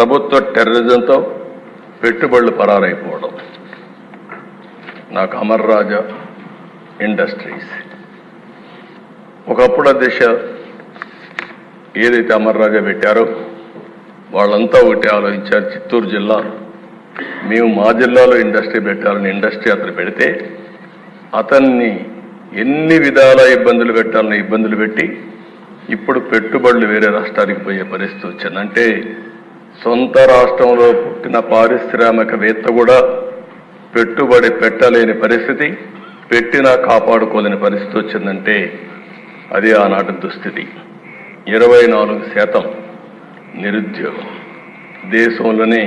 ప్రభుత్వ టెర్రరిజంతో పెట్టుబడులు పరారైపోవడం. నాకు అమర్ రాజా ఇండస్ట్రీస్. ఒకప్పుడు దిశ ఏదైతే అమర్ రాజా పెట్టారో వాళ్ళంతా ఒకటి ఆలోచించారు. చిత్తూరు జిల్లా మేము మా జిల్లాలో ఇండస్ట్రీ పెట్టాలని ఇండస్ట్రీ అతను పెడితే అతన్ని ఎన్ని విధాల ఇబ్బందులు పెట్టాలని ఇబ్బందులు పెట్టి ఇప్పుడు పెట్టుబడులు వేరే రాష్ట్రానికి పోయే పరిస్థితి వచ్చింది. సొంత రాష్ట్రంలో పుట్టిన పారిశ్రామికవేత్త కూడా పెట్టుబడి పెట్టలేని పరిస్థితి పెట్టినా కాపాడుకోలేని పరిస్థితి వచ్చిందంటే అది ఆనాటి దుస్థితి. ఇరవై నాలుగు శాతం నిరుద్యోగం. దేశంలోనే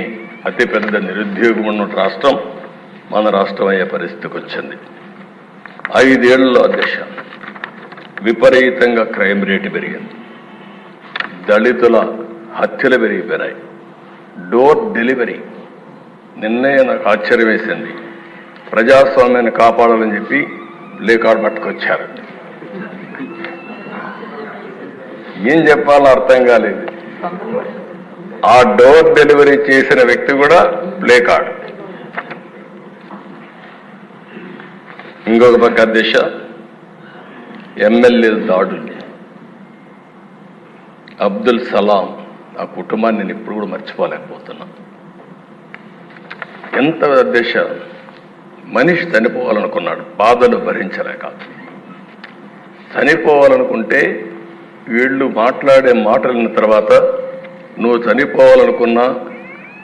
అతిపెద్ద నిరుద్యోగం ఉన్న రాష్ట్రం మన రాష్ట్రం అయ్యే పరిస్థితికి వచ్చింది. ఐదేళ్ళలో దశ. విపరీతంగా క్రైమ్ రేటు పెరిగింది. దళితుల హత్యలు పెరిగిపోయినాయి. Door delivery. నిన్నే నాకు ఆశ్చర్యం వేసింది. ప్రజాస్వామ్యాన్ని కాపాడాలని చెప్పి లేకాడు పట్టుకొచ్చారు. ఏం చెప్పాలో అర్థం కాలేదు. ఆ డోర్ డెలివరీ చేసిన వ్యక్తి కూడా ప్లే కార్డ్. ఇంకొక పక్క దిశ ఎమ్మెల్యే దాడులు అబ్దుల్ సలాం. ఆ కుటుంబాన్ని నేను ఇప్పుడు కూడా మర్చిపోలేకపోతున్నా. ఎంత దశ మనిషి చనిపోవాలనుకున్నాడు బాధలు భరించలేక. చనిపోవాలనుకుంటే వీళ్ళు మాట్లాడే మాటలిన తర్వాత నువ్వు చనిపోవాలనుకున్నా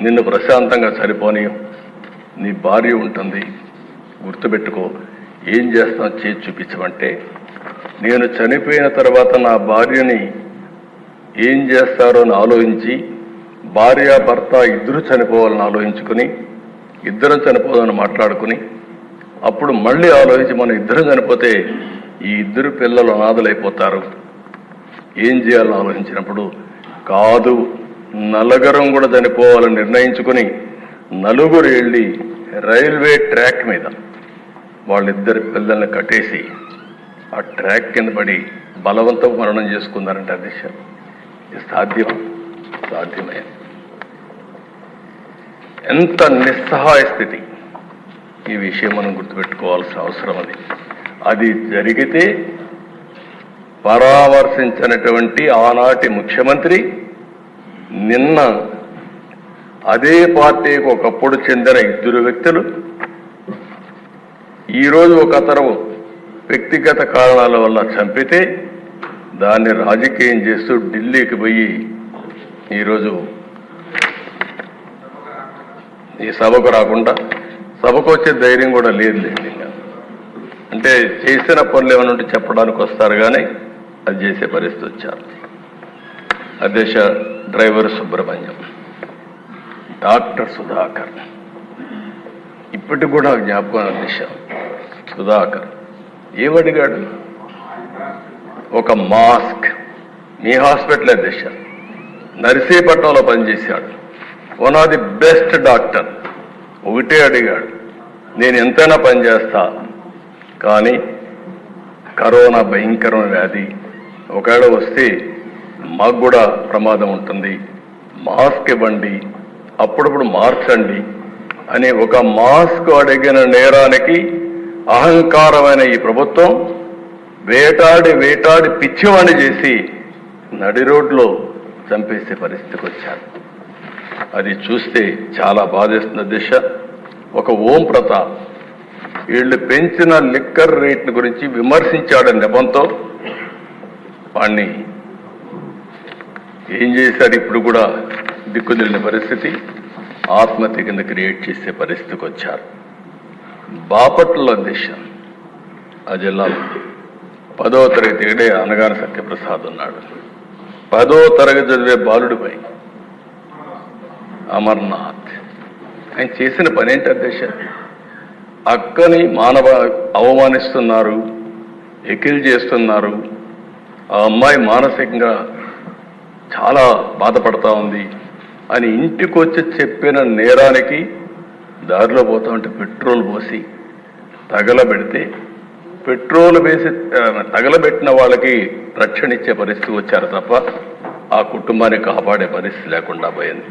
నిన్ను ప్రశాంతంగా చనిపోని నీ భార్య ఉంటుంది గుర్తుపెట్టుకో ఏం చేస్తాం చేసి చూపించమంటే నేను చనిపోయిన తర్వాత నా భార్యని ఏం చేస్తారో అని ఆలోచించి భార్య భర్త ఇద్దరు చనిపోవాలని ఆలోచించుకుని ఇద్దరం చనిపోదని మాట్లాడుకుని అప్పుడు మళ్ళీ ఆలోచించి మనం ఇద్దరం చనిపోతే ఈ ఇద్దరు పిల్లలు అనాథలైపోతారు. ఏం చేయాలని ఆలోచించినప్పుడు కాదు నలుగురం కూడా చనిపోవాలని నిర్ణయించుకుని నలుగురు వెళ్ళి రైల్వే ట్రాక్ మీద వాళ్ళిద్దరి పిల్లల్ని కట్టేసి ఆ ట్రాక్ కింద పడి బలవంతం మరణం చేసుకున్నారంటే అధ్యక్ష సాధ్యం. సాధ్యమే. ఎంత నిస్సహాయ స్థితి. ఈ విషయం మనం గుర్తుపెట్టుకోవాల్సిన అవసరం అది. అది జరిగితే పరామర్శించినటువంటి ఆనాటి ముఖ్యమంత్రి నిన్న అదే పార్టీకి ఒకప్పుడు చెందిన ఇద్దరు వ్యక్తులు ఈరోజు ఒక అతను వ్యక్తిగత కారణాల వల్ల చంపితే దాన్ని రాజకీయం చేస్తూ ఢిల్లీకి పోయి ఈరోజు ఈ సభకు రాకుండా సభకు వచ్చే ధైర్యం కూడా లేదు లేదు అంటే చేసిన పనులు ఏమైనా ఉంటే చెప్పడానికి వస్తారు కానీ అది చేసే పరిస్థితి వచ్చారు. అధ్యక్ష డ్రైవర్ సుబ్రహ్మణ్యం డాక్టర్ సుధాకర్. ఇప్పటికి కూడా జ్ఞాపకం అధ్యక్ష సుధాకర్ ఏమడిగాడు ఒక మాస్క్. మీ హాస్పిటల్ అధ్యక్ష నర్సీపట్నంలో పనిచేశాడు. One of the best doctor ఒకటే అడిగాడు. నేను ఎంతైనా పనిచేస్తా కానీ కరోనా భయంకరమైన వ్యాధి. ఒకవేళ వస్తే మాకు కూడా ప్రమాదం ఉంటుంది. మాస్క్ ఇవ్వండి. అప్పుడప్పుడు మార్చండి అని ఒక మాస్క్ అడిగిన నేరానికి అహంకారమైన ఈ ప్రభుత్వం వేటాడి వేటాడి పిచ్చివాణి చేసి నడి రోడ్లో చంపేసే పరిస్థితికి వచ్చారు. అది చూస్తే చాలా బాధేస్తున్న దిశ. ఒక ఓం ప్రతాప్ వీళ్ళు పెంచిన లిక్కర్ రేట్ని గురించి విమర్శించాడని నెపంతో. వాణ్ణి ఏం చేశాడు ఇప్పుడు కూడా దిక్కుదిలిన పరిస్థితి. ఆత్మహత్య కింద క్రియేట్ చేసే పరిస్థితికి వచ్చారు. బాపట్ల దిశ. ఆ జిల్లాలో పదో తరగతి ఏడే అనగాని సత్యప్రసాద్ ఉన్నాడు. పదో తరగతి చదివే బాలుడిపై అమర్నాథ్. ఆయన చేసిన పని ఏంటి అధ్యక్ష? అక్కని మానవ అవమానిస్తున్నారు ఎకిల్ చేస్తున్నారు. ఆ అమ్మాయి మానసికంగా చాలా బాధపడతా ఉంది అని ఇంటికొచ్చి చెప్పిన నేరానికి దారిలో పోతా ఉంటే పెట్రోల్ పోసి తగలబెడితే పెట్రోల్ వేసి తగలబెట్టిన వాళ్ళకి రక్షణ ఇచ్చే పరిస్థితి వచ్చారు తప్ప ఆ కుటుంబాన్ని కాపాడే పరిస్థితి లేకుండా పోయింది.